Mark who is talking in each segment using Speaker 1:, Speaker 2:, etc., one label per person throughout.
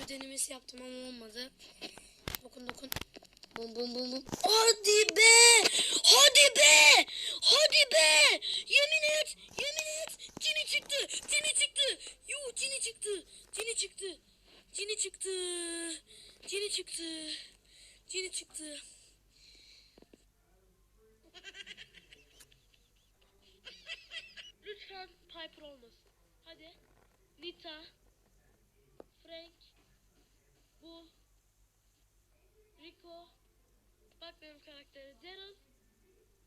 Speaker 1: video denemesi yaptım ama olmadı. Dokun dokun. Bum bum bum bum. Hadi be! Hadi be! Hadi be! Yemin et! Yemin et! Cini çıktı! Cini çıktı! Yuh cini çıktı! Cini çıktı! Cini çıktı! Cini çıktı! Cini çıktı! Lütfen Piper olmasın. Hadi. Nita. Frank. Bu. Rico. Bakmıyorum karaktere. Daryl.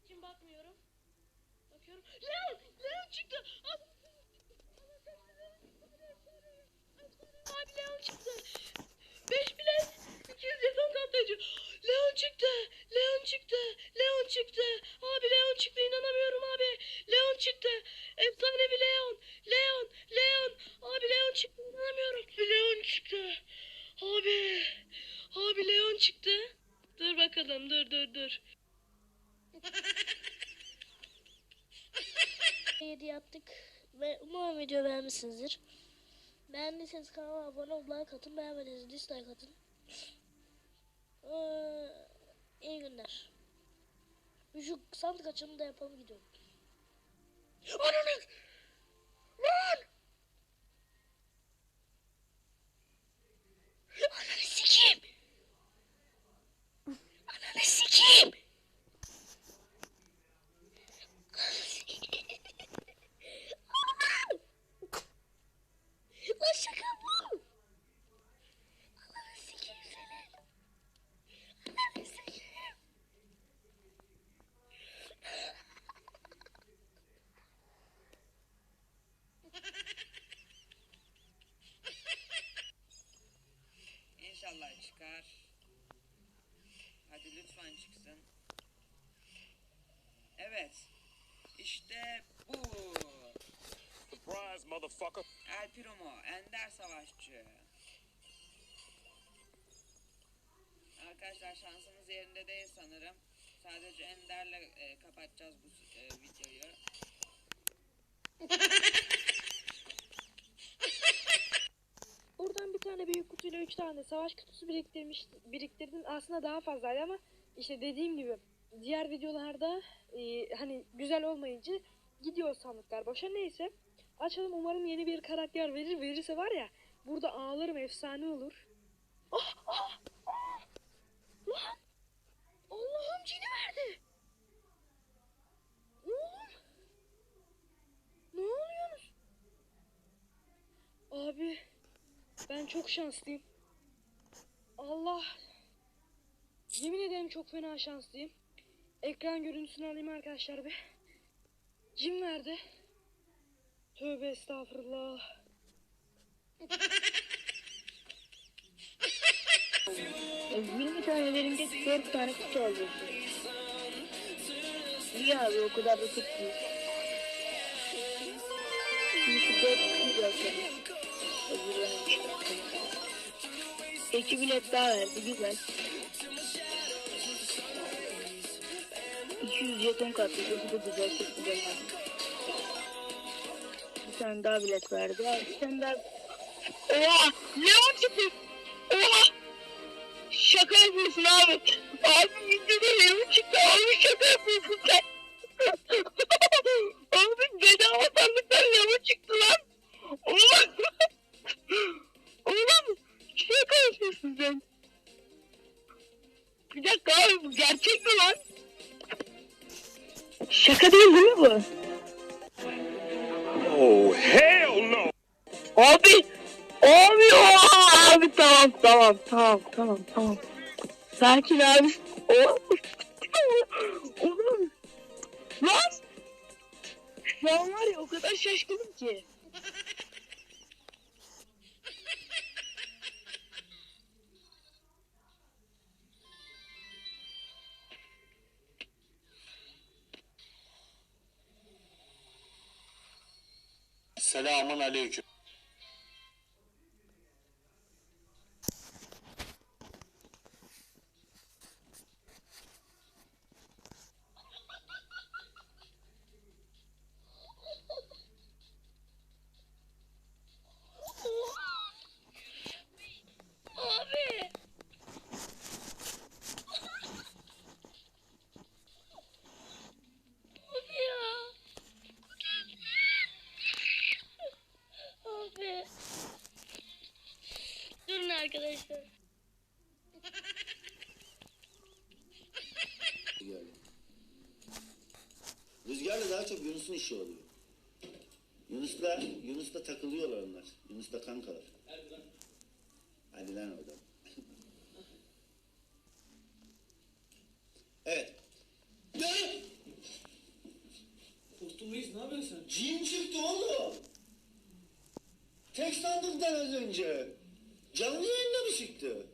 Speaker 1: Kim bakmıyorum? Bakıyorum. Leon! Leon çıktı! Abi Leon çıktı. 5 bilet. 200 jeton katlayıcı. Leon çıktı. Leon çıktı. Leon çıktı. Abi Leon çıktı. inanamıyorum abi. Leon çıktı. Efsane bir Leon. Leon. Leon. Abi Leon çıktı. inanamıyorum. Leon çıktı. Abi. Abi Leon çıktı. Dur bakalım. Dur dur dur.
Speaker 2: hediye attık ve umarım video beğenmişsinizdir. Beğendiyseniz kanala abone olup like atın, beğenmediyseniz dislike atın. Ee, iyi günler. Şu sandık açımını da yapalım gidiyorum.
Speaker 3: Çıkar. Hadi lütfen çıksın. Evet. İşte bu.
Speaker 4: Surprise, motherfucker.
Speaker 3: El Primo, Ender Savaşçı. Arkadaşlar şansımız yerinde değil sanırım. Sadece Ender'le e, kapatacağız bu e, videoyu.
Speaker 5: 3 tane savaş kutusu biriktirmiş biriktirdim. Aslında daha fazlaydı ama işte dediğim gibi diğer videolarda e, hani güzel olmayınca gidiyor sandıklar boşa. Neyse açalım umarım yeni bir karakter verir. Verirse var ya burada ağlarım efsane olur. Ah ah ah! Lan! Allah'ım cini verdi. Oğlum. Ne oluyorsunuz? Abi ben çok şanslıyım. Allah. Yemin ederim çok fena şanslıyım. Ekran görüntüsünü alayım arkadaşlar bir. Cim verdi. Tövbe estağfurullah.
Speaker 6: E, 20 tane verince 4 tane kutu alıyorsun. İyi abi o kadar da değil. Çünkü 4 kutu alacağım. Öbürlerine İki bilet daha verdi güzel. 200 jeton katladı bu da güzel çok güzel. Bir tane daha bilet verdi. Bir tane daha... Oha! Leon çıktı! Oha! Şaka yapıyorsun abi. Abi videoda Leon çıktı abi şaka yapıyorsun sen. Şaka değil değil mi bu?
Speaker 4: Oh, hell no.
Speaker 6: Abi! Abi oha! Abi tamam tamam tamam tamam tamam. Sakin abi. O- Oğlum. Lan! Şu an var ya o kadar şaşkınım ki.
Speaker 4: Selamun aleyküm.
Speaker 7: Rüzgarla. Rüzgarla daha çok Yunus'un işi oluyor. Yunus'la, Yunus'la takılıyorlar onlar. Yunus'la kankalar. Hadi lan oradan. evet. Ne?
Speaker 8: Kurtulmayız ne yapıyorsun sen?
Speaker 7: Cin çıktı oğlum. Tek sandıktan az önce. Canlı yayında çıktı?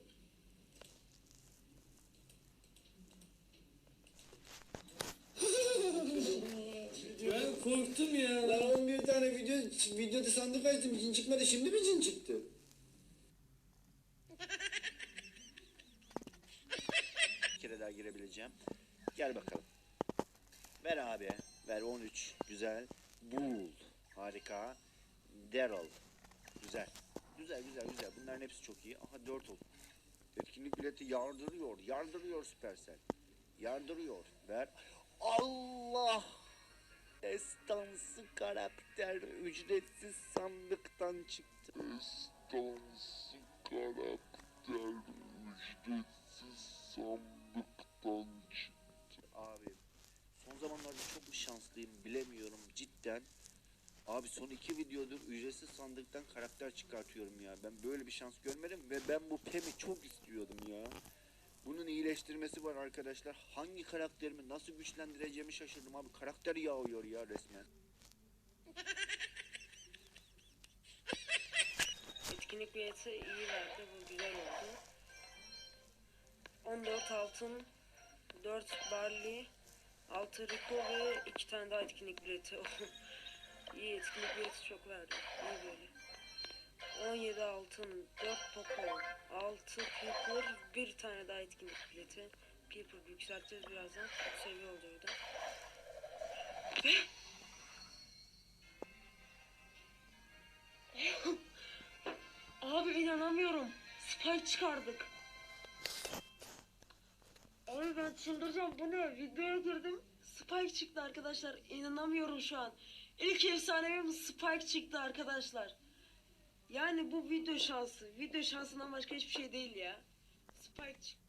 Speaker 8: Ben korktum ya.
Speaker 7: Lan 11 tane video, videoda sandık açtım cin çıkmadı şimdi mi cin çıktı? Bir kere daha girebileceğim. Gel bakalım. Ver abi. Ver 13. Güzel. Bull. Harika. Daryl. Güzel. Güzel güzel güzel. Bunların hepsi çok iyi. Aha 4 oldu. Etkinlik bileti yardırıyor. Yardırıyor Supercell. Yardırıyor. Ver. Allah! Destansı karakter ücretsiz sandıktan çıktı.
Speaker 9: Destansı karakter ücretsiz sandıktan çıktı.
Speaker 7: Abi son zamanlarda çok mu şanslıyım bilemiyorum cidden. Abi son iki videodur ücretsiz sandıktan karakter çıkartıyorum ya. Ben böyle bir şans görmedim ve ben bu Pem'i çok istiyordum ya. Bunun iyileştirmesi var arkadaşlar. Hangi karakterimi nasıl güçlendireceğimi şaşırdım abi. Karakter yağıyor ya resmen.
Speaker 1: Etkinlik bileti iyi verdi. Bu güzel oldu. 14 altın, 4 barley, 6 Rico ve 2 tane daha etkinlik bileti. iyi etkinlik bileti çok verdi. İyi böyle. 17 altın, 4 Poco, 6 People, bir tane daha etkinlik bileti. People yükselteceğiz birazdan. Çok seviye olacak o da. Abi inanamıyorum. Spike çıkardık. Abi ben çıldıracağım. Bu ne? Videoya girdim. Spike çıktı arkadaşlar. İnanamıyorum şu an. İlk efsanevim Spike çıktı arkadaşlar. Yani bu video şansı. Video şansından başka hiçbir şey değil ya. Spike çıktı.